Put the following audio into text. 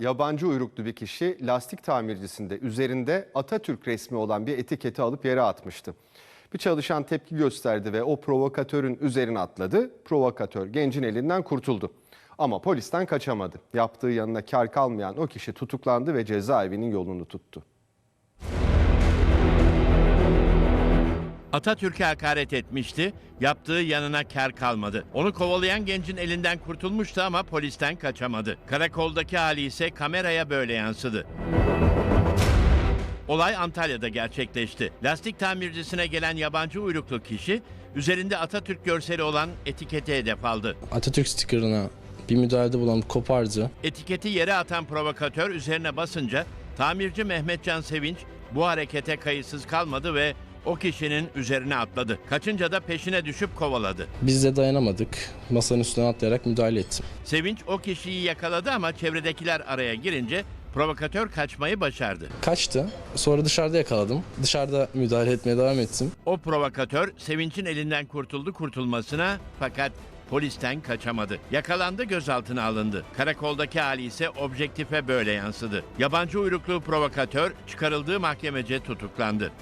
Yabancı uyruklu bir kişi lastik tamircisinde üzerinde Atatürk resmi olan bir etiketi alıp yere atmıştı. Bir çalışan tepki gösterdi ve o provokatörün üzerine atladı. Provokatör gencin elinden kurtuldu. Ama polisten kaçamadı. Yaptığı yanına kar kalmayan o kişi tutuklandı ve cezaevinin yolunu tuttu. Atatürk'e hakaret etmişti, yaptığı yanına kar kalmadı. Onu kovalayan gencin elinden kurtulmuştu ama polisten kaçamadı. Karakoldaki hali ise kameraya böyle yansıdı. Olay Antalya'da gerçekleşti. Lastik tamircisine gelen yabancı uyruklu kişi üzerinde Atatürk görseli olan etiketi hedef aldı. Atatürk stikerine bir müdahalede bulunup kopardı. Etiketi yere atan provokatör üzerine basınca tamirci Mehmetcan Sevinç bu harekete kayıtsız kalmadı ve o kişinin üzerine atladı. Kaçınca da peşine düşüp kovaladı. Biz de dayanamadık. Masanın üstüne atlayarak müdahale ettim. Sevinç o kişiyi yakaladı ama çevredekiler araya girince provokatör kaçmayı başardı. Kaçtı. Sonra dışarıda yakaladım. Dışarıda müdahale etmeye devam ettim. O provokatör Sevinç'in elinden kurtuldu kurtulmasına fakat polisten kaçamadı. Yakalandı gözaltına alındı. Karakoldaki hali ise objektife böyle yansıdı. Yabancı uyruklu provokatör çıkarıldığı mahkemece tutuklandı.